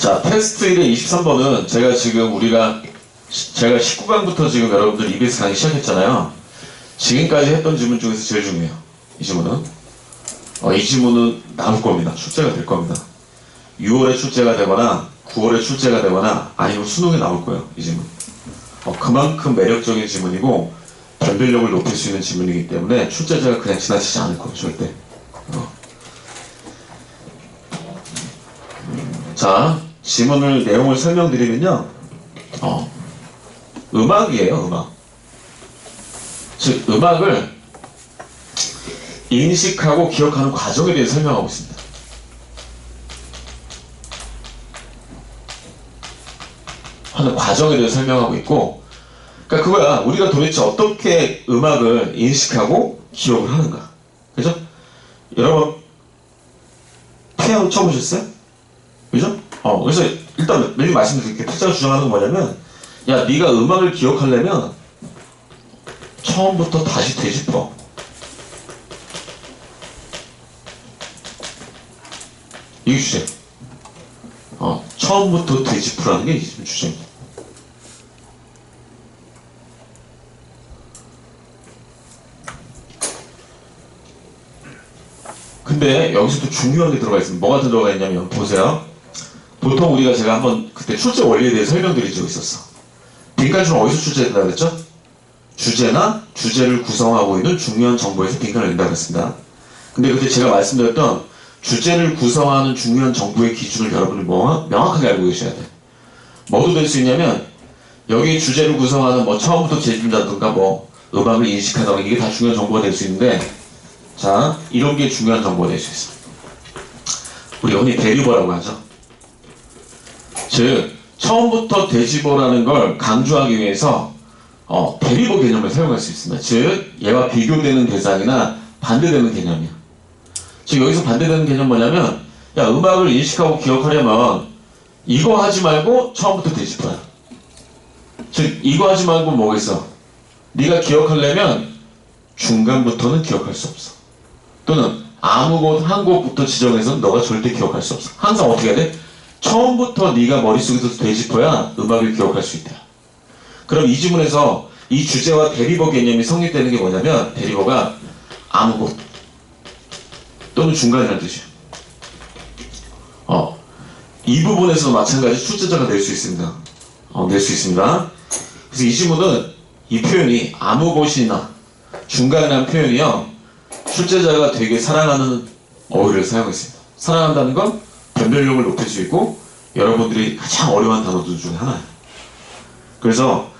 자, 테스트 1의 23번은 제가 지금 우리가 시- 제가 19강부터 지금 여러분들 EBS 강의 시작했잖아요. 지금까지 했던 질문 중에서 제일 중요해요. 이 질문은. 어, 이 질문은 나올 겁니다. 출제가 될 겁니다. 6월에 출제가 되거나 9월에 출제가 되거나 아니면 수능에 나올 거예요. 이 질문. 어, 그만큼 매력적인 질문이고 변별력을 높일 수 있는 질문이기 때문에 출제자가 그냥 지나치지 않을 거예요. 절대. 어. 자, 지문을 내용을 설명드리면요. 어, 음악이에요, 음악. 즉, 음악을 인식하고 기억하는 과정에 대해 설명하고 있습니다. 하는 과정에 대해 설명하고 있고, 그러니까 그거야. 우리가 도대체 어떻게 음악을 인식하고 기억을 하는가. 그죠? 여러분, 피아노 쳐보셨어요? 그죠? 어, 그래서 일단 미리 말씀드릴게요. 특자가 주장하는 건 뭐냐면, 야, 네가 음악을 기억하려면 처음부터 다시 되짚어. 이게 주제. 어, 처음부터 되짚으라는 게 주제입니다. 근데 여기서 또 중요한 게 들어가 있습니다. 뭐가 들어가 있냐면 보세요. 보통 우리가 제가 한번 그때 출제 원리에 대해 설명드린 적이 있었어. 빈칸줄은 어디서 출제된다 그랬죠? 주제나 주제를 구성하고 있는 중요한 정보에서 빈칸을 낸다 그랬습니다. 근데 그때 제가 말씀드렸던 주제를 구성하는 중요한 정보의 기준을 여러분이 뭐, 명확하게 알고 계셔야 돼. 뭐도 될 수 있냐면 여기 주제를 구성하는 뭐 처음부터 제준다든가 뭐 음악을 인식하다가 이게 다 중요한 정보가 될 수 있는데 자 이런 게 중요한 정보가 될 수 있어. 우리 흔히 대리버라고 하죠. 즉 처음부터 되짚어라는 걸 강조하기 위해서 어, 대리버 개념을 사용할 수 있습니다. 즉 얘와 비교되는 대상이나 반대되는 개념이야. 즉 여기서 반대되는 개념 뭐냐면 야 음악을 인식하고 기억하려면 이거 하지 말고 처음부터 되짚어야. 즉 이거 하지 말고 뭐겠어? 네가 기억하려면 중간부터는 기억할 수 없어. 또는 아무 곳 한 곳부터 지정해서 너가 절대 기억할 수 없어. 항상 어떻게 해야 돼? 처음부터 네가 머릿속에서 되짚어야 음악을 기억할 수 있다. 그럼 이 지문에서 이 주제와 대리버 개념이 성립되는 게 뭐냐면 대리버가 아무 곳 또는 중간이라는 뜻이에요. 어, 이 부분에서도 마찬가지 출제자가 낼 수 있습니다. 어, 낼 수 있습니다. 그래서 이 지문은 이 표현이 아무 곳이나 중간이라는 표현이요. 출제자가 되게 사랑하는 어휘를 사용했습니다. 사랑한다는 건 변별력을 높일 수 있고 여러분들이 가장 어려운 단어들 중에 하나예요. 그래서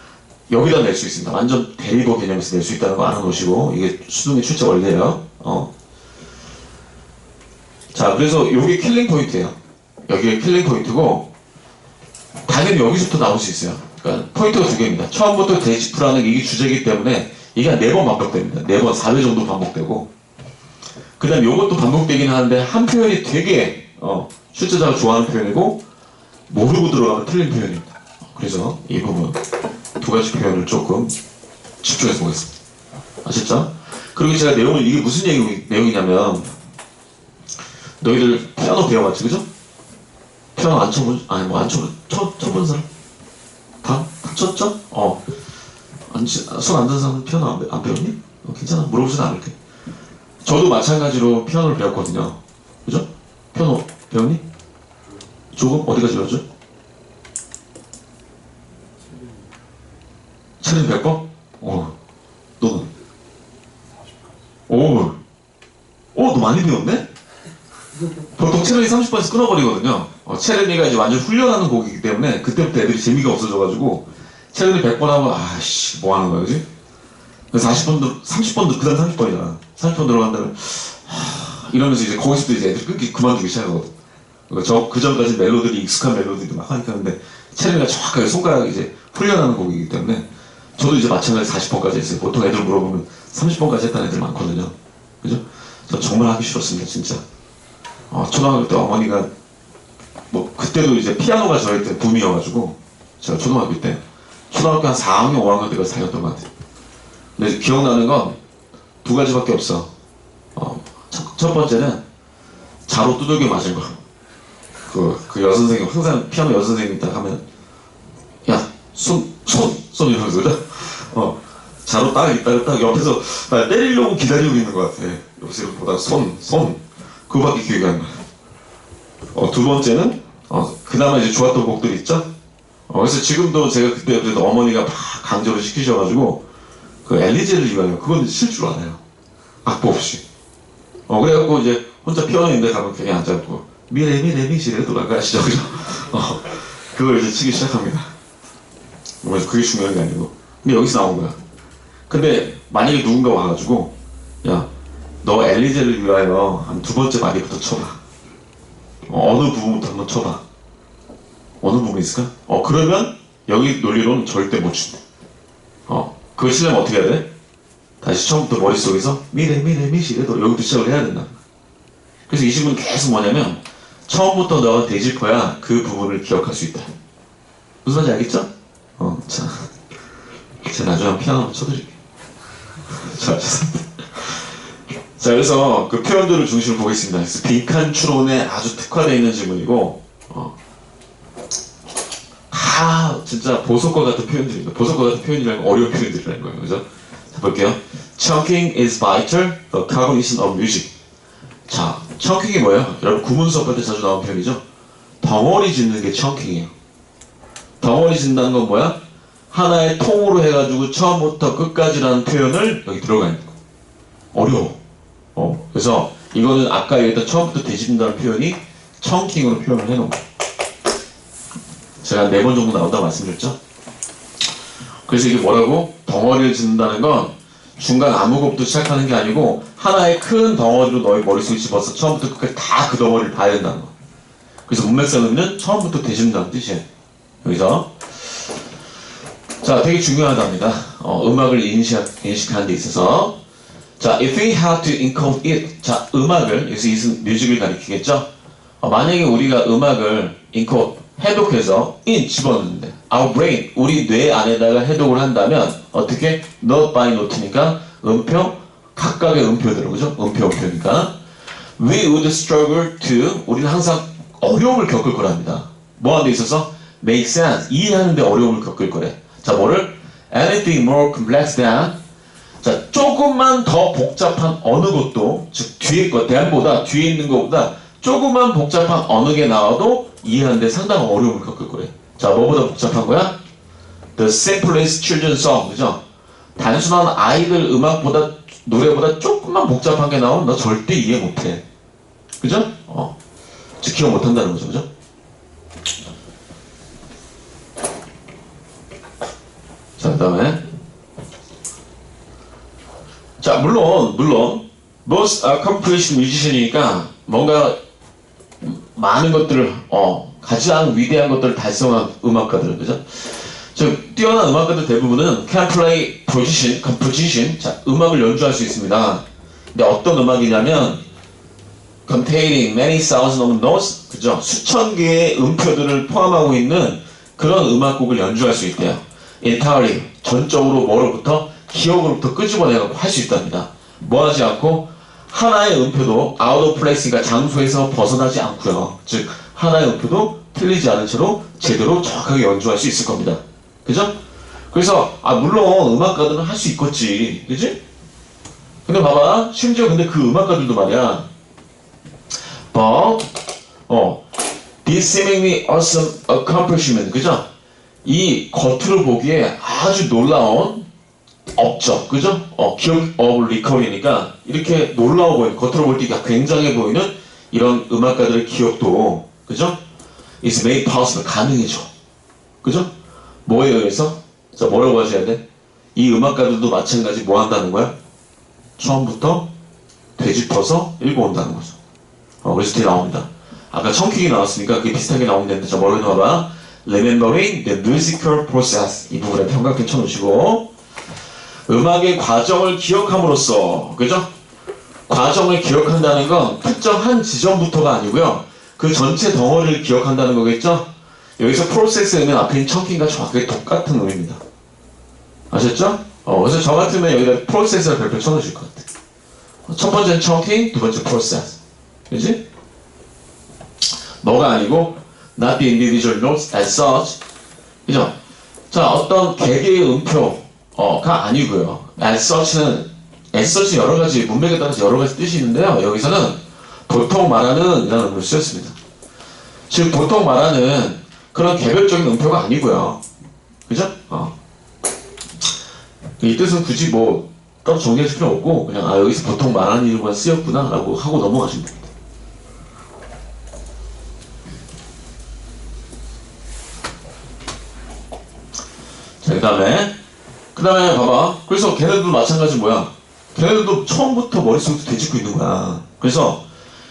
여기다 낼 수 있습니다. 완전 대리버 개념에서 낼 수 있다는 거 알아놓으시고 이게 수능의 출제 원리예요. 어. 자, 그래서 이게 킬링 포인트예요. 여기가 킬링 포인트고 당연히 여기서부터 나올 수 있어요. 그러니까 포인트가 두 개입니다. 처음부터 데이지프라는 게 이게 주제이기 때문에 이게 한네번 반복됩니다. 네 번, 4회 정도 반복되고 그 다음에 이것도 반복되긴 하는데 한 표현이 되게 어, 출제자가 좋아하는 표현이고 모르고 들어가면 틀린 표현입니다. 그래서 이 부분 두 가지 표현을 조금 집중해서 보겠습니다. 아셨죠? 그리고 제가 내용을 이게 무슨 얘기, 내용이냐면 너희들 피아노 배워봤지 그죠? 피아노 안 쳐본 아니 뭐 안 쳐본 쳐 쳐본 사람 다? 다 쳤죠? 어. 손안 든 사람 피아노 안, 배, 안 배웠니? 어, 괜찮아 물어보지는 않을게. 저도 마찬가지로 피아노를 배웠거든요. 그죠? 배웠니? 조금 어디까지 배웠죠? 체른 100번? 어. 너는? 오. 어, 너 많이 배웠네? 보통 체르니 30번에서 끊어버리거든요. 어, 체르니가 이제 완전 훈련하는 곡이기 때문에 그때부터 애들이 재미가 없어져가지고 체르니 100번 하면 아씨 뭐 하는 거야 그지? 그래서 40번, 30번도 그 다음 30번이잖아. 30번 들어간 다음에 하, 이러면서 이제 거기서도 이제 애들이 끊기 그만두기 시작하거든. 저, 그 전까지 멜로디들이 익숙한 멜로디들 막 하니까 근데 체르니가 정확하게 손가락 이제 훈련하는 곡이기 때문에 저도 이제 마찬가지 40번까지 했어요. 보통 애들 물어보면 30번까지 했다는 애들 많거든요. 그죠? 저 정말 하기 싫었습니다, 진짜. 어, 초등학교 때 어머니가 뭐 그때도 이제 피아노가 저희 때 붐이어가지고 제가 초등학교 때 초등학교 한 4학년 5학년 때가 사였던 것 같아요. 근데 기억나는 건 두 가지밖에 없어. 어, 첫, 첫 번째는 자로 두들겨 맞은 거. 그, 그 여선생님, 항상 피아노 여선생님 딱 하면, 야, 손, 손, 손 이러면서, 그죠? 어, 자로 딱 있다가 딱 옆에서 날 때리려고 기다리고 있는 것 같아. 옆에서 보다 손, 손. 그거밖에 기억이 안 나. 어, 두 번째는, 어, 그나마 이제 좋았던 곡들 있죠? 어, 그래서 지금도 제가 그때 그래도 어머니가 막 강조를 시키셔가지고, 그 엘리제를 위하여, 그건 실줄 알아요. 악보 없이. 어, 그래갖고 이제 혼자 피아노인데 가면 괜히 앉아있고, 미래, 미래, 미시래 돌아가시죠. 그죠? 어, 그걸 이제 치기 시작합니다. 그래서 그게 중요한 게 아니고. 근데 여기서 나온 거야. 근데 만약에 누군가 와가지고, 야, 너 엘리제를 위하여 한 두 번째 마디부터 쳐봐. 어, 어느 부분부터 한번 쳐봐. 어느 부분 있을까? 어, 그러면 여기 논리로는 절대 못 춘대. 어, 그걸 치려면 어떻게 해야 돼? 다시 처음부터 머릿속에서 미래, 미래, 미시래도 여기부터 시작을 해야 된다. 그래서 이 친구는 계속 뭐냐면, 처음부터 너가 되짚어야 그 부분을 기억할 수 있다. 무슨 말인지 알겠죠? 어, 자. 제가 나중에 피아노 한번 쳐드릴게요. 자, 죄송합니다. 자, 그래서 그 표현들을 중심으로 보겠습니다. 그래서 빈칸 추론에 아주 특화되어 있는 질문이고, 어, 다 진짜 보석과 같은 표현들입니다. 보석과 같은 표현이라는 건 어려운 표현들이라는 거예요. 그죠? 자, 볼게요. Chunking is vital, the cognition of music. 자, chunking이 뭐예요? 여러분 구문 수업 할 때 자주 나오는 표현이죠? 덩어리 짓는 게 chunking이에요. 덩어리 짓는다는 건 뭐야? 하나의 통으로 해가지고 처음부터 끝까지라는 표현을 여기 들어가 있는 거예요. 어려워. 어, 그래서 이거는 아까 얘기했던 처음부터 되짚는다는 표현이 청킹으로 표현을 해놓은 거예요. 제가 네 번 정도 나온다고 말씀드렸죠? 그래서 이게 뭐라고? 덩어리를 짓는다는 건 중간 아무 곡도 시작하는 게 아니고 하나의 큰 덩어리로 너의 머릿속에 집어서 처음부터 끝까지 다 그 덩어리를 봐야 된다는 거예요. 그래서 문맥상은 처음부터 되짚는다는 뜻이에요. 여기서 자, 되게 중요하답니다. 어, 음악을 인식, 인식하는 데 있어서. 자, if we have to encode it. 자, 음악을, 여기서 뮤직을 가리키겠죠? 어, 만약에 우리가 음악을 encode, 해독해서 in 집어넣는데, our brain, 우리 뇌 안에다가 해독을 한다면, 어떻게? note by note니까, 음표, 각각의 음표들을, 그죠? 음표, 음표니까. We would struggle to, 우리는 항상 어려움을 겪을 거랍니다. 뭐 하는 데 있어서? make sense, 이해하는데 어려움을 겪을 거래. 자, 뭐를? anything more complex than 자, 조금만 더 복잡한 어느 것도 즉 뒤에 것 대안보다 뒤에 있는 것보다 조금만 복잡한 어느 게 나와도 이해하는데 상당한 어려움을 겪을 거래. 자, 뭐보다 복잡한 거야? The simplest children's song, 그죠? 단순한 아이들 음악보다 노래보다 조금만 복잡한 게 나오면 너 절대 이해 못해. 그죠? 어. 즉 기억 못한다는 거죠, 그죠? 자, 그 다음에. 자, 물론, 물론, most accomplished musician이니까 뭔가 많은 것들을, 어, 가장 위대한 것들을 달성한 음악가들, 그죠? 저, 뛰어난 음악가들 대부분은 can play position, composition, 자, 음악을 연주할 수 있습니다. 근데 어떤 음악이냐면, containing many thousands of notes, 그죠? 수천 개의 음표들을 포함하고 있는 그런 음악곡을 연주할 수 있대요. entirely 전적으로 뭐로부터 기억으로부터 끄집어내고 할 수 있답니다. 뭐 하지 않고 하나의 음표도 out of place니까 장소에서 벗어나지 않고요. 즉 하나의 음표도 틀리지 않은 채로 제대로 정확하게 연주할 수 있을 겁니다. 그죠? 그래서 아 물론 음악가들은 할 수 있겠지, 그지? 근데 봐봐, 심지어 근데 그 음악가들도 말이야. But 어, this seemingly awesome accomplishment, 그죠? 이 겉으로 보기에 아주 놀라운 업적, 그죠? 어, 기억 of 리컬이니까 이렇게 놀라워 보이는, 겉으로 볼 때 굉장해 보이는 이런 음악가들의 기억도, 그죠? is made possible, 가능해져. 그죠? 뭐에 의해서? 자, 뭐라고 하셔야 돼? 이 음악가들도 마찬가지 뭐 한다는 거야? 처음부터 되짚어서 읽어온다는 거죠. 어, 그래서 뒤에 나옵니다. 아까 청킹이 나왔으니까 그게 비슷하게 나오면 되는데, 자, 뭐로 나와봐? Remembering the musical process. 이 부분에 평각점 쳐놓으시고, 음악의 과정을 기억함으로써, 그죠? 과정을 기억한다는 건 특정 한 지점부터가 아니고요. 그 전체 덩어리를 기억한다는 거겠죠? 여기서 프로세스 의미는 앞에 있는 청킹과 정확하게 똑같은 의미입니다. 아셨죠? 어, 그래서 저 같으면 여기다 프로세스를 별표 쳐놓으실 것 같아요. 첫 번째는 청킹, 두 번째 프로세스. 그지? 너가 아니고 not the individual notes as such. 그죠? 자, 어떤 개개의 음표 가 아니고요. as such는 as such 여러 가지 문맥에 따라서 여러 가지 뜻이 있는데요. 여기서는 보통 말하는 이라는 의미로 쓰였습니다. 즉 보통 말하는 그런 개별적인 음표가 아니고요. 그죠? 어. 이 뜻은 굳이 뭐 따로 정리할 필요 없고 그냥 아 여기서 보통 말하는 이름만 쓰였구나 라고 하고 넘어가시면 됩니다. 자, 그 다음에, 그 다음에 봐봐. 그래서 걔네들도 마찬가지 뭐야? 걔네들도 처음부터 머릿속에서 되짚고 있는 거야. 그래서,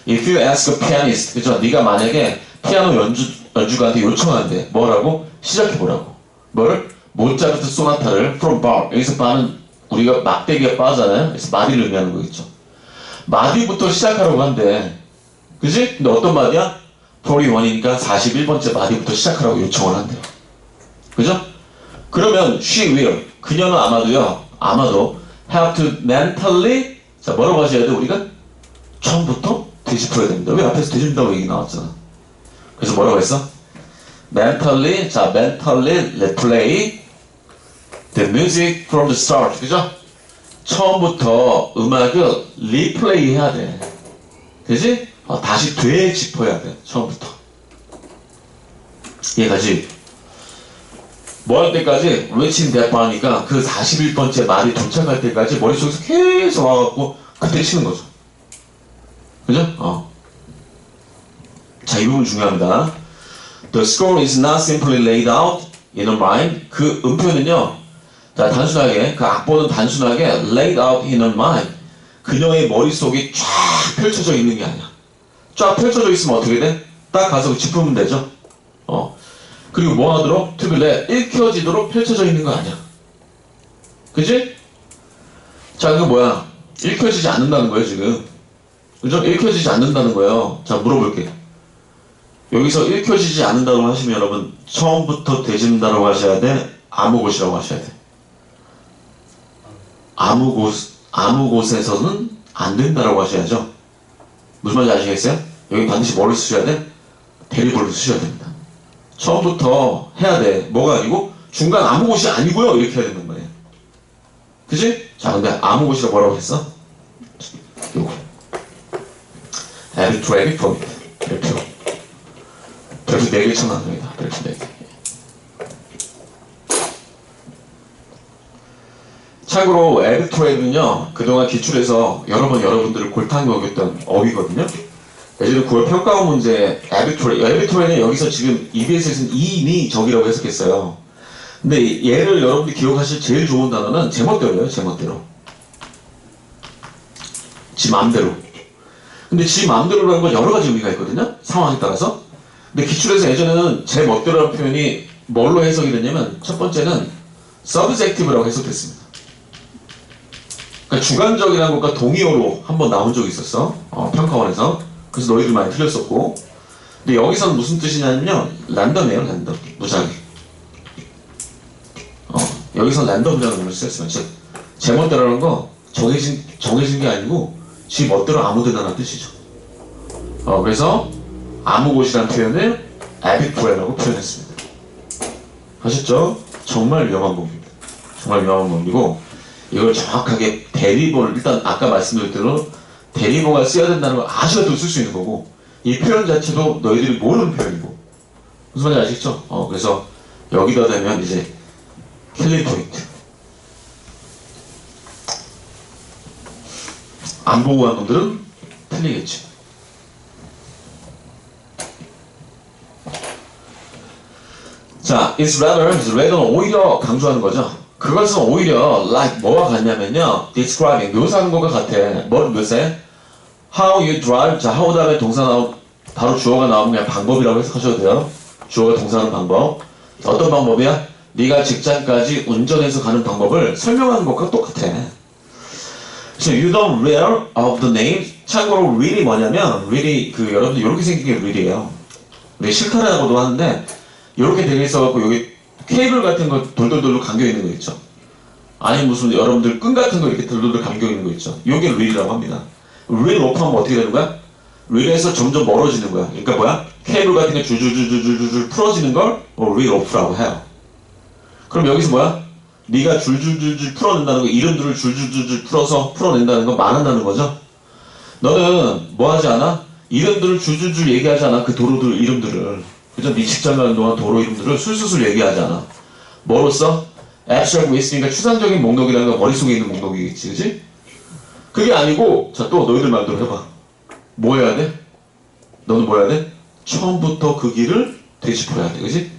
if you ask a pianist, 그죠? 네가 만약에 피아노 연주, 연주가한테 요청하는데, 뭐라고? 시작해보라고. 뭐를? 모차르트 소나타를 from bar. 여기서 bar는 우리가 막대기가 바잖아요. 그래서 마디를 의미하는 거겠죠. 마디부터 시작하라고 한대. 그지? 근데 어떤 마디야? 41이니까 41번째 마디부터 시작하라고 요청을 한대요. 그죠? 그러면 she will 그녀는 아마도요 아마도 have to mentally 자 뭐라고 하셔야 돼 우리가 처음부터 되짚어야 됩니다. 왜 앞에서 되짚는다고 얘기 나왔잖아. 그래서 뭐라고 했어? mentally 자 mentally replay the music from the start. 그죠? 처음부터 음악을 리플레이 해야 돼. 그지? 어, 다시 되짚어야 돼. 처음부터. 이해가지 뭐 할 때까지 외친 대파하니까 그 41번째 말이 도착할 때까지 머릿속에서 계속 와갖고 그때 치는 거죠. 그죠? 어. 자, 이 부분 중요합니다. The score is not simply laid out in a mind. 그 음표는요, 자, 단순하게, 그 악보는 단순하게 laid out in a mind. 그녀의 머릿속이 쫙 펼쳐져 있는 게 아니야. 쫙 펼쳐져 있으면 어떻게 돼? 딱 가서 짚으면 되죠? 어. 그리고 뭐 하도록? 특별히 읽혀지도록 펼쳐져 있는 거 아니야. 그지? 자, 이거 뭐야? 읽혀지지 않는다는 거예요, 지금. 그죠? 읽혀지지 않는다는 거예요. 자, 물어볼게. 여기서 읽혀지지 않는다고 하시면 여러분, 처음부터 되진다고 하셔야 돼? 아무 곳이라고 하셔야 돼? 아무 곳, 아무 곳에서는 안 된다라고 하셔야죠. 무슨 말인지 아시겠어요? 여기 반드시 뭐를 쓰셔야 돼? 대리벌을 쓰셔야 됩니다. 처음부터 해야 돼. 뭐가 아니고 중간 아무 곳이 아니고요. 이렇게 해야 되는 거예요. 그지? 자, 근데 아무 곳이라 뭐라고 했어? 요거. arbitrary point. 별표. 별표 4개 쳐놨습니다. 별표 4개. 참고로 arbitrary는요, 그동안 기출에서 여러 번 여러분들을 골탕 먹였던 어휘거든요. 예전에 9월 평가원 문제 에비토리, 에비토리는 여기서 지금 EBS에서는 이인이 적이라고 해석했어요. 근데 얘를 여러분들이 기억하실 제일 좋은 단어는 제멋대로예요, 제멋대로. 지 맘대로. 근데 지 맘대로라는 건 여러 가지 의미가 있거든요, 상황에 따라서. 근데 기출에서 예전에는 제 멋대로라는 표현이 뭘로 해석이 됐냐면, 첫 번째는 subjective라고 해석됐습니다. 그러니까 주관적이라는 것과 동의어로 한번 나온 적이 있었어, 어, 평가원에서. 그래서 너희들 많이 틀렸었고. 근데 여기서는 무슨 뜻이냐면요. 랜덤이에요 랜덤. 무작위. 어, 여기서 랜덤이라는 걸 쓰였어요 즉 제멋대로라는 거 정해진, 정해진 게 아니고 지 멋대로 아무 데나 뜻이죠. 어, 그래서 아무 곳이라는 표현을 에비프레라고 표현했습니다. 아셨죠? 정말 위험한 범입니다. 정말 위험한 범이고 이걸 정확하게 대리본을 일단 아까 말씀드린 대로 대리모가 써야 된다는 걸 아시가 또쓸수 있는 거고 이 표현 자체도 너희들이 모르는 표현이고 무슨 말인지 아시겠죠? 어, 그래서 여기다 대면 이제 킬링 포인트 안 보고 간 놈들은 틀리겠지 자, it's rather, it's rather는 오히려 강조하는 거죠. 그것은 오히려 like 뭐와 같냐면요. describing 묘사하는 것과 같아. 뭘 묘사해? How you drive. 자, how 다음에 동사 나오 바로 주어가 나오면 그냥 방법이라고 해석하셔도 돼요. 주어가 동사하는 방법. 어떤 방법이야? 네가 직장까지 운전해서 가는 방법을 설명하는 것과 똑같아. 그래서 you don't real of the name. 참고로 real이 뭐냐면 really 그 여러분들 이렇게 생긴 게 real이에요. 우리 실타래라고도 하는데 이렇게 되어 있어갖고 여기 케이블 같은 거 돌돌돌 감겨 있는 거 있죠. 아니 무슨 여러분들 끈 같은 거 이렇게 돌돌돌 감겨 있는 거 있죠. 이게 릴이라고 합니다. 릴 오프하면 어떻게 되는 거야? 릴에서 점점 멀어지는 거야. 그러니까 뭐야? 케이블 같은 게 줄줄줄줄줄줄 풀어지는 걸 리로프라고 해요. 그럼 여기서 뭐야? 네가 줄줄줄줄 풀어낸다는 거, 이름들을 줄줄줄줄 풀어서 풀어낸다는 건 말한다는 거죠. 너는 뭐 하지 않아? 이름들을 줄줄줄 얘기하지 않아? 그 도로들 이름들을. 그죠? 네 직장 가는 동안 도로 이름들을 술술술 얘기하지 않아. 뭐로써? abstract list니까 추상적인 목록이라는 건 머릿속에 있는 목록이겠지, 그지? 그게 아니고, 자, 또 너희들 말대로 해봐. 뭐 해야 돼? 너는 뭐 해야 돼? 처음부터 그 길을 되짚어야 돼, 그지?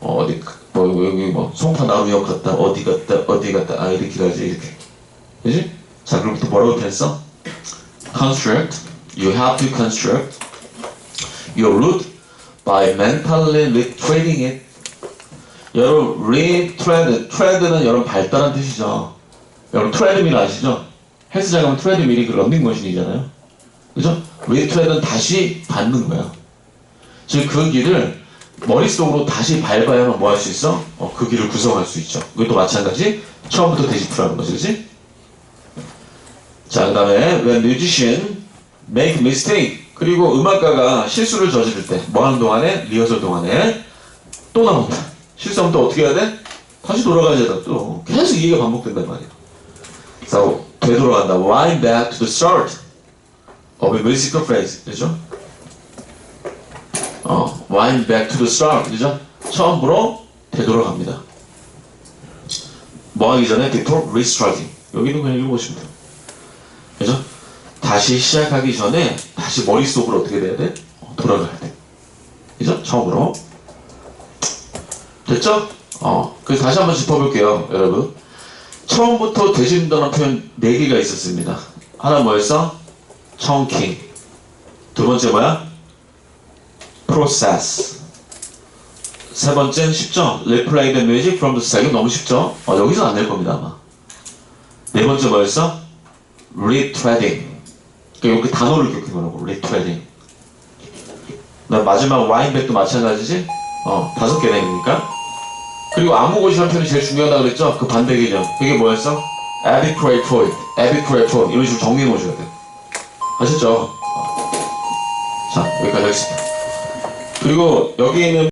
어, 어디, 뭐, 여기 뭐, 송파 나루역 갔다, 어디 갔다, 어디 갔다, 아, 이렇게 가지, 이렇게. 그지? 자, 그럼 또 뭐라고 했어? construct, you have to construct your route by mentally retreading it. 여러분, retread, tread는 여러분 발달한 뜻이죠. 여러분, 트레드밀 아시죠? 헬스장 가면 트레드밀이 그 런닝 머신이잖아요. 그죠? retread은 다시 밟는 거야. 즉, 그 길을 머릿속으로 다시 밟아야만 뭐 할 수 있어? 어, 그 길을 구성할 수 있죠. 그것도 마찬가지. 처음부터 되짚으라는 거죠. 그지? 자, 그 다음에 when musician make mistake 그리고 음악가가 실수를 저지를 때 뭐 하는 동안에 리허설 동안에 또 나온다. 실수하면 또 어떻게 해야 돼? 다시 돌아가야 돼. 또 계속 이게 반복된단 말이야. 그래서 되돌아간다. Wind back to the start of a musical. 그죠? 어, wind back to the start. 그죠? 처음으로 되돌아갑니다. 뭐 하기 전에 before restarting. 여기는 그냥 읽어보시면 돼요. 그죠? 다시 시작하기 전에 다시 머릿속으로 어떻게 돼야 돼? 어, 돌아가야 돼. 그죠? 처음으로. 됐죠? 어, 그래서 다시 한번 짚어볼게요, 여러분. 처음부터 되신다는 표현 4개가 있었습니다. 하나 뭐였어? chunking. 두 번째 뭐야? process. 세 번째는 쉽죠? replay the music from the start. 너무 쉽죠? 어, 여기서 안 될 겁니다, 아마. 네 번째 뭐였어? retreading. 그러니까 여기 단어를 기억해 보라고. retreading. 나 마지막 와인백도 마찬가지지? 어, 다섯 개네, 그러니까. 그리고 아무것이라는 표현이 제일 중요하다 그랬죠? 그 반대 개념. 그게 뭐였어? adequate point, adequate point. 이런 식으로 정리해 놓으셔야 돼. 아셨죠? 어. 자, 여기까지 하겠습니다. 그리고 여기 있는